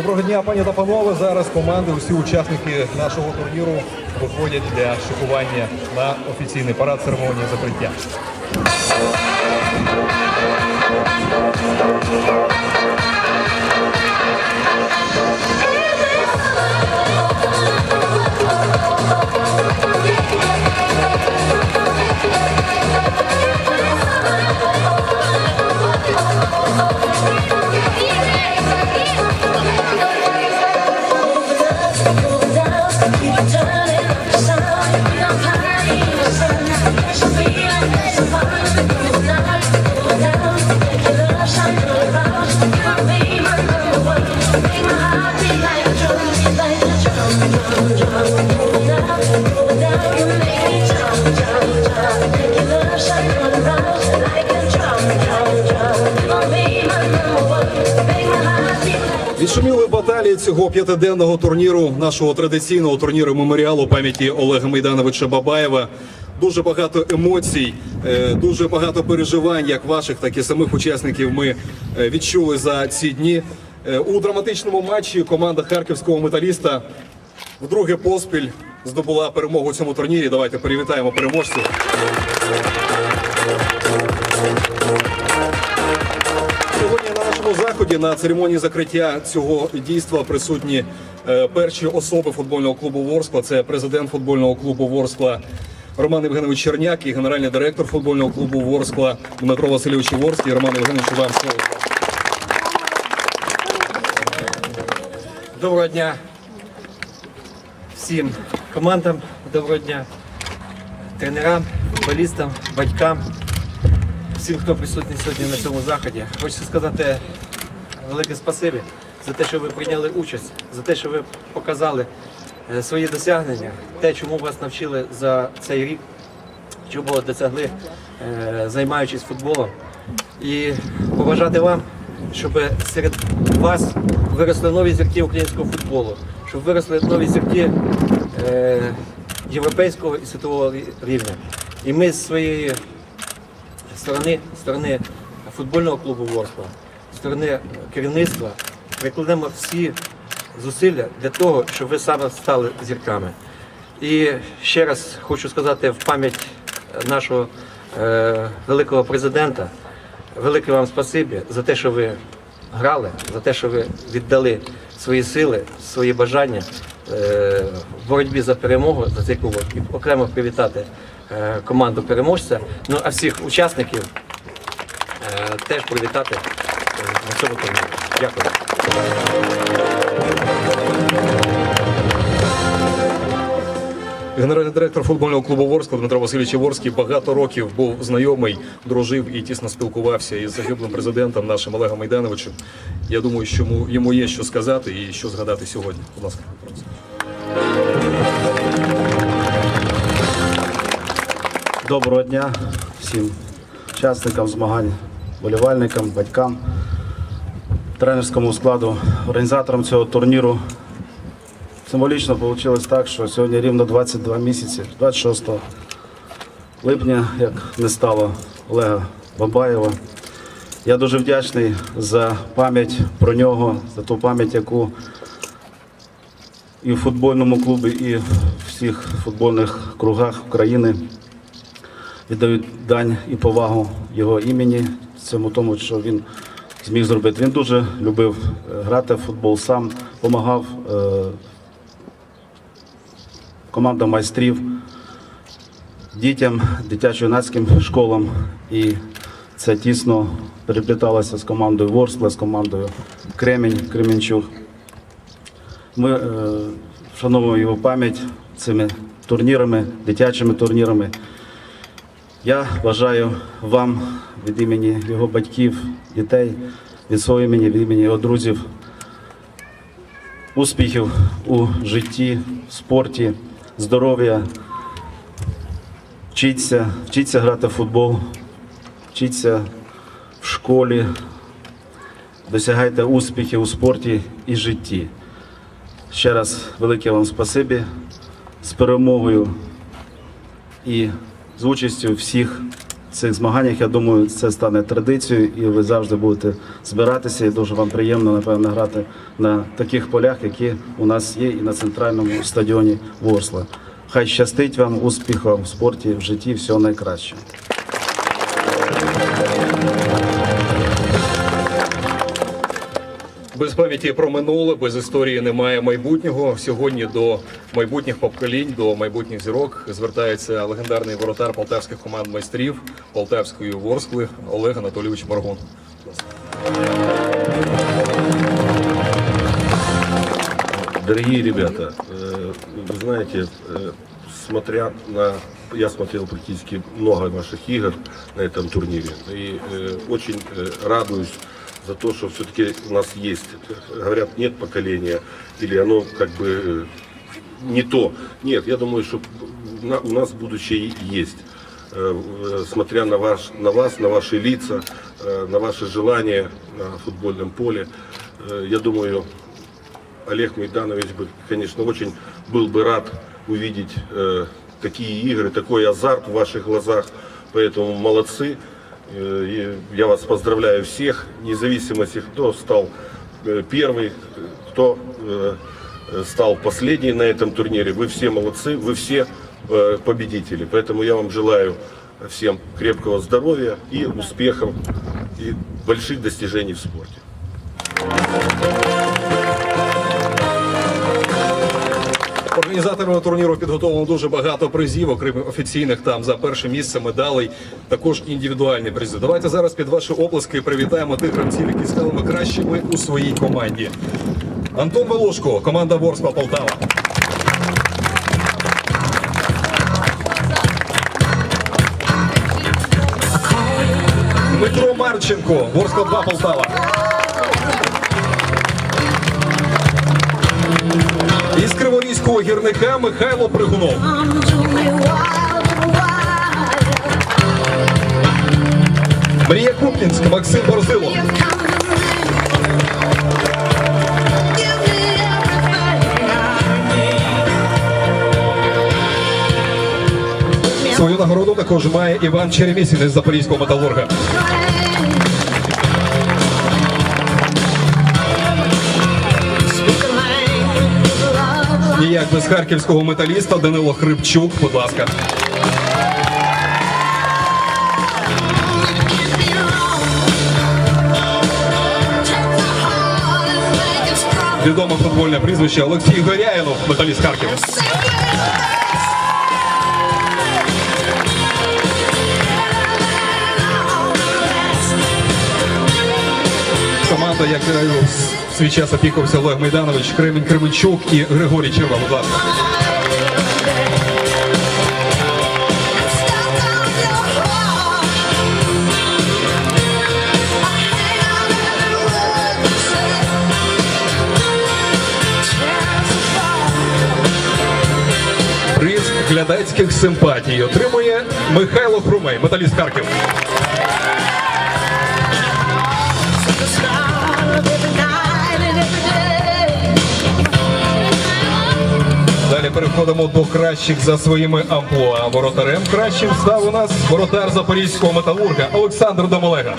Доброго дня, пані та панове. Зараз команди, усі учасники нашого турніру виходять для шикування на офіційний парад церемонії закриття. Баталії цього п'ятиденного турніру, нашого традиційного турніру меморіалу пам'яті Олега Майдановича Бабаєва. Дуже багато емоцій, е, дуже багато переживань, як ваших, так і самих учасників. Ми е, відчули за ці дні. Е, У драматичному матчі команда харківського металіста вдруге поспіль здобула перемогу у цьому турнірі. Давайте привітаємо переможців. Сьогодні на нашому заході на церемонії закриття цього дійства присутні е, перші особи футбольного клубу Ворскла. Це президент футбольного клубу Ворскла Роман Євгенович Черняк і генеральний директор футбольного клубу Ворскла Дмитро Васильович Ворський. Роман Євгенович, вам слово. Доброго дня всім командам, доброго дня тренерам, футболістам, батькам, всім, хто присутній сьогодні на цьому заході. Хочу сказати велике спасибі за те, що ви прийняли участь, за те, що ви показали е, свої досягнення, те, чому вас навчили за цей рік, чого досягли, е, займаючись футболом. І побажати вам, щоб серед вас виросли нові зірки українського футболу, щоб виросли нові зірки європейського і світового рівня. І ми з своєї сторони, сторони футбольного клубу Ворскла, сторони керівництва прикладемо всі зусилля для того, щоб ви саме стали зірками. І ще раз хочу сказати в пам'ять нашого е, великого президента, велике вам спасибі за те, що ви грали, за те, що ви віддали свої сили, свої бажання е, в боротьбі за перемогу за цей кубок. І окремо привітати е, команду переможця. Ну а всіх учасників е, теж привітати е, на цьому турнірі. Дякую. Генеральний директор футбольного клубу Ворскла Дмитро Васильович Ворський багато років був знайомий, дружив і тісно спілкувався із загиблим президентом нашим Олегом Майдановичем. Я думаю, що йому- є що сказати і що згадати сьогодні. Будь ласка. Доброго дня всім учасникам змагань, болівальникам, батькам, тренерському складу, організаторам цього турніру. Символічно вийшло так, що сьогодні рівно 22 місяці, 26 липня, як не стало Олега Бабаєва. Я дуже вдячний за пам'ять про нього, за ту пам'ять, яку і в футбольному клубі, і в всіх футбольних кругах України віддають дань і повагу його імені, цьому тому, що він зміг зробити. Він дуже любив е, грати в футбол, сам допомагав командам майстрів, дітям, дитячо-юнацьким школам. І це тісно перепліталося з командою Ворскла, з командою Кремінь, Кремінчук. Ми е, вшановуємо його пам'ять цими турнірами, дитячими турнірами. Я бажаю вам від імені його батьків, дітей, від свого імені, від імені його друзів, успіхів у житті, в спорті, здоров'я. Вчіться, вчіться грати в футбол, вчіться в школі, досягайте успіхів у спорті і житті. Ще раз велике вам спасибі з перемогою і з участю всіх цих змаганнях, я думаю, це стане традицією, і ви завжди будете збиратися. І дуже вам приємно, напевно, грати на таких полях, які у нас є, і на центральному стадіоні Ворсла. Хай щастить вам успіху в спорті, в житті, всього найкращого. Без пам'яті про минуле, без історії немає майбутнього. Сьогодні до майбутніх поколінь, до майбутніх зірок звертається легендарний воротар полтавських команд майстрів Полтавської Ворскли Олег Анатолійович Маргун. Дорогие ребята, э, вы знаете, э, смотря на... Я смотрел практически много ваших игр на этом турнире. И э, очень э, радуюсь за то, что все-таки у нас есть. Говорят, нет поколения, или оно как бы э, не то. Нет, я думаю, что у нас будущее есть. Э, Смотря на, ваш, на вас, на ваши лица, э, на ваши желания на футбольном поле, я думаю, Олег Майданович бы, конечно, очень был бы рад увидеть такие игры, такой азарт в ваших глазах. Поэтому молодцы. Э, я вас поздравляю всех, вне зависимости, кто стал э, первый, кто э, стал последний на этом турнире. Вы все молодцы, вы все победители. Поэтому я вам желаю всем крепкого здоровья и успехов и больших достижений в спорте. Організаторами турніру підготовлено дуже багато призів, окрім офіційних там за перше місце медалей, також індивідуальні призи. Давайте зараз під ваші оплески привітаємо тих гравців, які стали кращими у своїй команді. Антон Волошко, команда Ворскла Полтава. Дмитро Марченко, Ворскла 2 Полтава. Криворізького гірника Михайло Пригунов. Мрія Куп'янськ, Максим Борзилов. Свою нагороду також має Іван Черемісін із Запорізького металурга. Ніяк без харківського металіста Данило Хрипчук, будь ласка. Відоме футбольне прізвище Олексій Горяєнов, металіст Харків. Команда, якою в свій час опікувався Олег Майданович, Кремінь Кременчук і Григорій Черва, будь ласка. Глядацьких симпатій отримує Михайло Хрумей, металіст Харків. Переходимо до кращих за своїми амплуа. Воротарем кращим став у нас воротар запорізького металурга Олександр Домолега.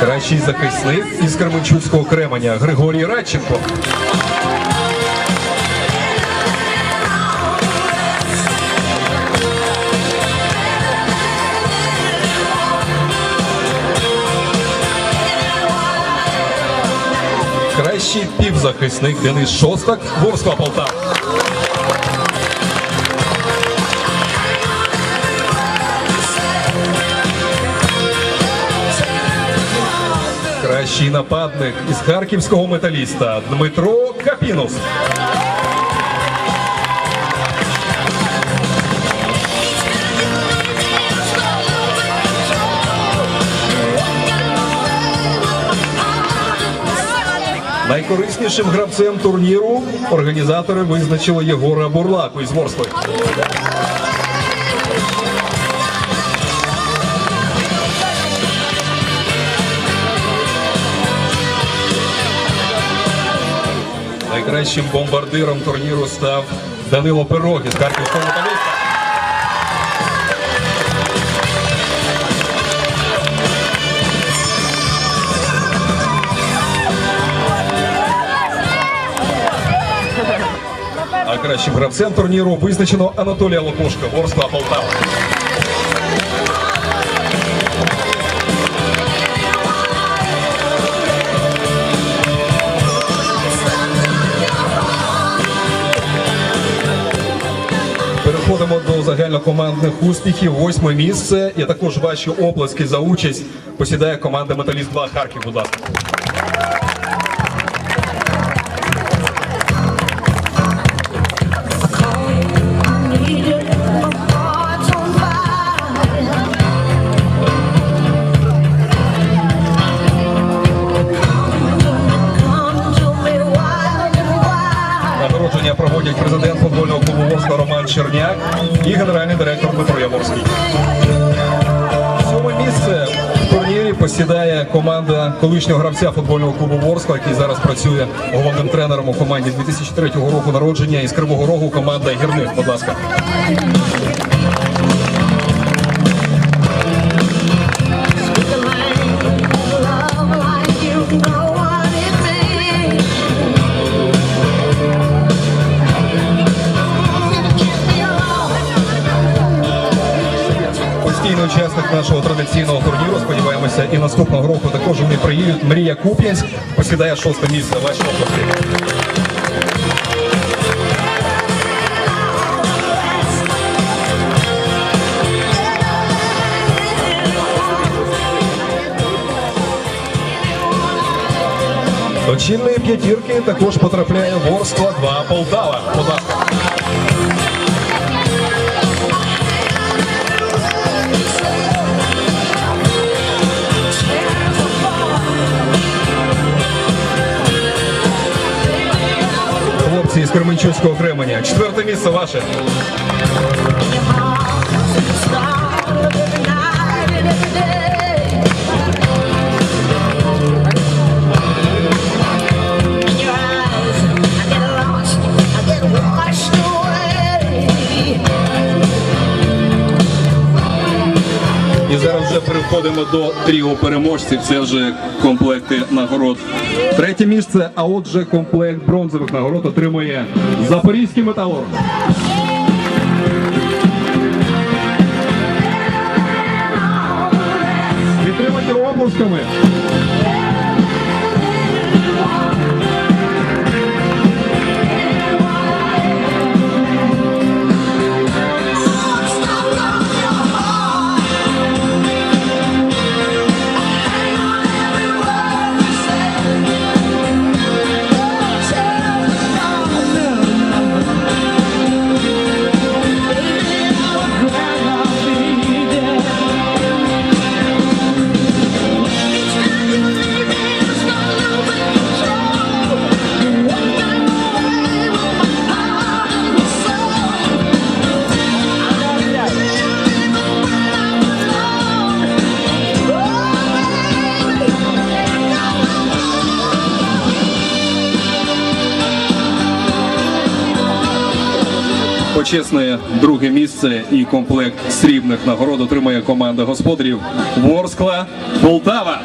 Кращий захисник із Кременчуцького кременя Григорій Радченко. Кращий півзахисник Денис Шостак, Ворскла Полтава. Кращий нападник із харківського металіста Дмитро Капінус. Найкориснішим гравцем турніру організатори визначили Єгора Бурлаку із Ворскли. Найкращим бомбардиром турніру став Данило Пирогін з Харківського металіста. Кращим гравцем турніру визначено Анатолія Лопушка, Ворскла Полтава. Переходимо до загальнокомандних успіхів. Восьме місце. І також ваші оплески за участь посідає команда Металіст 2 Харків. Будь ласка. Черняк і генеральний директор Дмитро Яворський. Сьоме місце в турнірі посідає команда колишнього гравця футбольного клубу Ворскла, який зараз працює головним тренером у команді 2003 року народження із Кривого Рогу команда Гірник. Будь ласка. Постійний учасник нашого традиційного турніру. Сподіваємося, і наступного року також вони приїдуть. Мрія Куп'янськ посідає шосте місце. Ваші оплески. До чинної п'ятірки також потрапляє Ворскла 2 Полтава. Кременчуцького Кременя. Четверте місце ваше. І зараз вже переходимо до тріо переможців. Це вже комплекти нагород. Третє місце, а отже, комплект бронзових нагород отримує Запорізький металург. Підтримайте оплесками. Почесне друге місце і комплект срібних нагород отримає команда господарів Ворскла Полтава.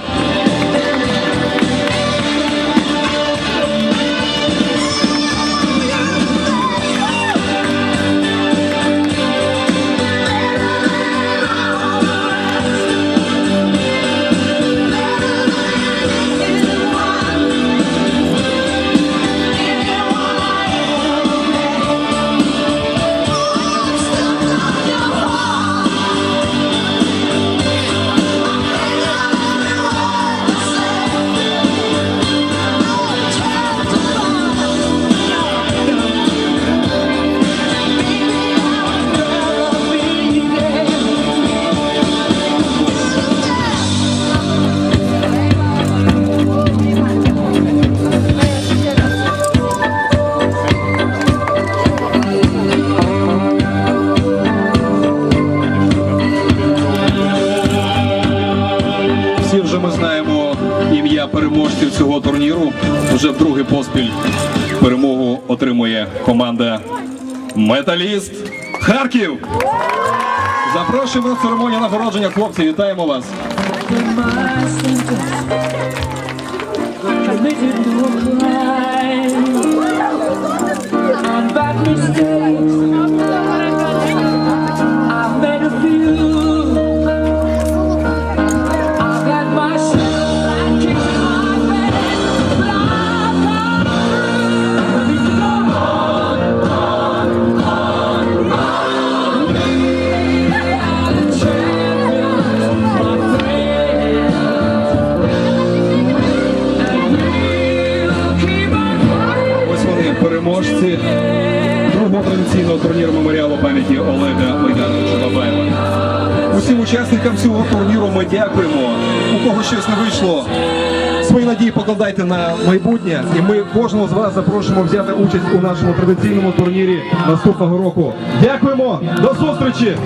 Поспіль Перемогу отримує команда Металіст Харків. Запрошуємо на церемонію нагородження. Хлопці, вітаємо вас. Переможці другого традиційного турніру меморіалу пам'яті Олега Майдановича Бабаєва. Усім учасникам цього турніру ми дякуємо. У кого щось не вийшло, свої надії покладайте на майбутнє, і ми кожного з вас запрошуємо взяти участь у нашому традиційному турнірі наступного року. Дякуємо, до зустрічі!